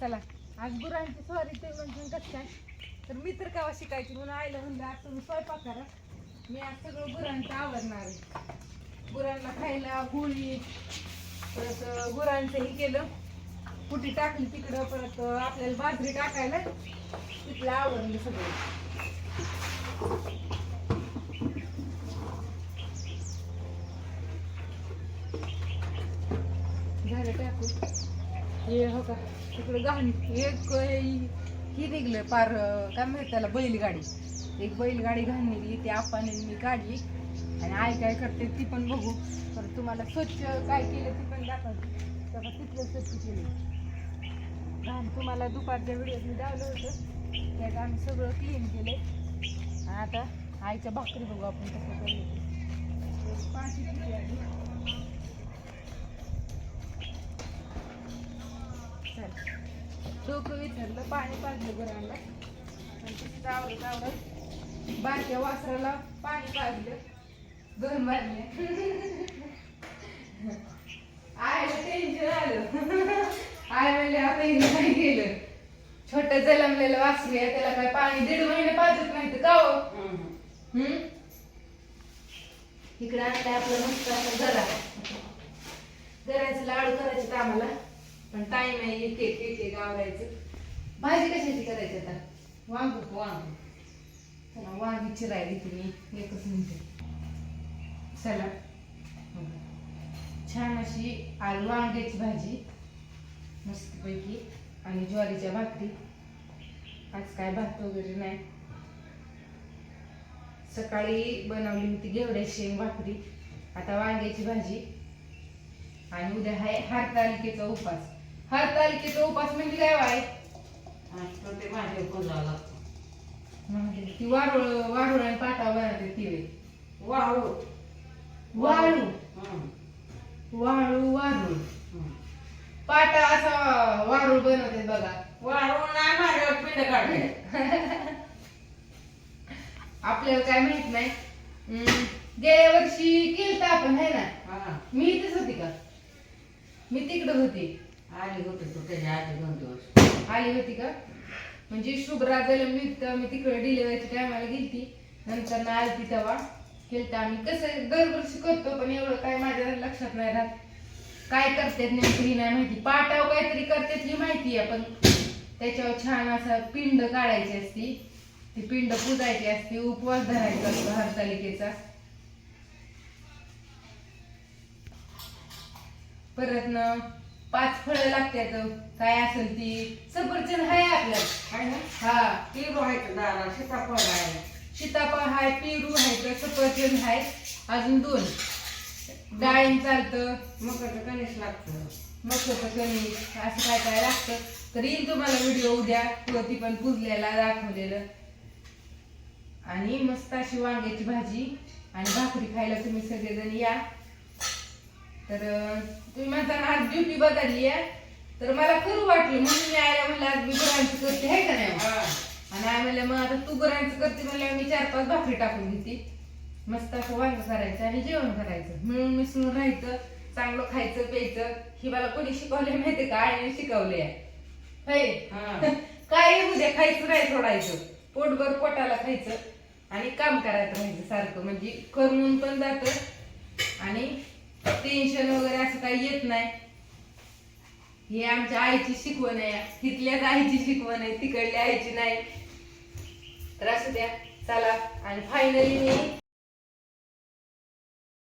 चला आज गुरांची स्वारी ते म्हणून कसं काय तर मी तर केव्हा शिकायची म्हणून आईला म्हणलं आज तुम्ही स्वयंपाक करा. मी आज सगळं गुरांचं आवडणार आहे. गुरांना खायला होळी परत गुरांचं हे केलं. कुठे टाकली तिकडं परत आपल्याला बाजरी टाकायला तिथलं आवडलं सगळं. झालं टाकू. हे हो का तिकडं गहाण एक ही- निघलं पार काय म्हणतात त्याला बैलगाडी. एक बैलगाडी घाण निघली ती आपाने मी काढली. आणि आई काय करते ती पण बघू. तर तुम्हाला स्वच्छ काय केलं ती पण दाखवते तेव्हा तिथलं स्वच्छ केलं. घाण तुम्हाला दुपारच्या व्हिडिओत मी दावलं होतं. त्यात आम्ही सगळं क्लीन केलं आणि आता आईच्या भाकरी बघू आपण कसं करू पाच किती आधी चल डोकं विचारलं पाणी पाजलं गुरांना आणि तिथे आवडत आवडत बारक्या वासराला पाणी पाजलं. दोन मारले आयला टेन्शन आलं. आय म्हणले आपण हिने काय केलं? छोट जलमलेलं वासरू आहे त्याला काय पाणी दीड महिने पाजत नाही तर का हो? हम्म? इकडे आणलं आपलं मस्त असं घरा घराचं लाडू करायचे आम्हाला पण टाइम आहे एक एक एक एक आवरायचं भाजी कशाची करायची आता? वांग वांग. चला वांगी चिरायली तुम्ही. एकच मिनिट. चला. छान अशी आलू वांग्याची भाजी. मस्तपैकी. आणि ज्वारीच्या भाकरी. आज काय भात वगैरे नाही. सकाळी बनवली होती घेवड्या शेंग भाकरी. आता वांग्याची भाजी. आणि उद्या हाय हरतालिकेचा उपास. हरतालिकेचा उपास म्हणजे काय वाय ते माझ्या कोणाला म्हणजे ती वारुळ वारुळ आणि पाटा बनवते ती वेळ. वाळू? वाळू वाळू वारुळ. हं. पाटा असा वारुळ बनवते बघा. वाळू नाही माझ्यावर पिंड काढले आपल्याला काय माहीत नाही. हम्म, गेल्या वर्षी केलं आपण है ना? हा. मी इथेच होती का? मी तिकडं होती. आली होती तू त्याच्या आधी दोन दिवस. आली होती का? म्हणजे शुभ्रा जलमली तर मी तिकडे डिलिव्हरीच्या टायमाला गेलती. नंतर ना आलती तेव्हा. केलं आम्ही. कसं दरवर्षी करतो पण एवढं काय माझ्या लक्षात नाही राहत. काय करतात नेमकं ही नाही माहिती. पाटाव काहीतरी करतात ही माहिती आहे पण त्याच्यावर छान असा पिंड काढायची असती. ती पिंड पुजायची असते. उपवास धरायचा असतो हरतालिकेचा. परत ना पाच फळं लागतात काय असेल ती? सफरचंद आहे आहे ना? हा. पेरू आहे का? दारा सीताफळ आहे. सीताफळ हाय पेरू आहे तर सफरचंद आहे. अजून दोन. डाळिंब चालतं. मग कणीस लागतं. मकाचं कणिक असं काय काय लागतं? तर येईल तुम्हाला व्हिडिओ उद्या. किंवा ती पण पुजल्याला दाखवलेलं. आणि मस्त अशी वांग्याची भाजी आणि भाकरी खायला तुम्ही सगळेजण या. तर तुम्ही म्हणता ना आज ड्युटी बदलली आहे. तर मला करू वाटलं म्हणून मी आयला म्हणलं आज मी गुरांची करते आहे का नाही? हा. आणि आय म्हणलं मग आता तू गुरांचं करते म्हणलं मी चार पाच भाकरी टाकून घेते मस्त असं वांग करायचं आणि जेवण करायचं. मिळून मिसळून राहायचं चांगलं खायचं प्यायचं. ही मला कोणी शिकवले माहिती का? आईने शिकवले आहे हा. काय उद्या खायचं नाही सोडायचं. पोटभर पोटाला खायचं आणि काम करायचं राहायचं सारखं. म्हणजे करून पण जात आणि टेन्शन वगैरे असं काही येत नाही. ही आमच्या आईची शिकवण आहे. तिथल्याच आईची शिकवण आहे तिकडल्या आईची नाही. तर असू द्या चला. आणि फायनली मी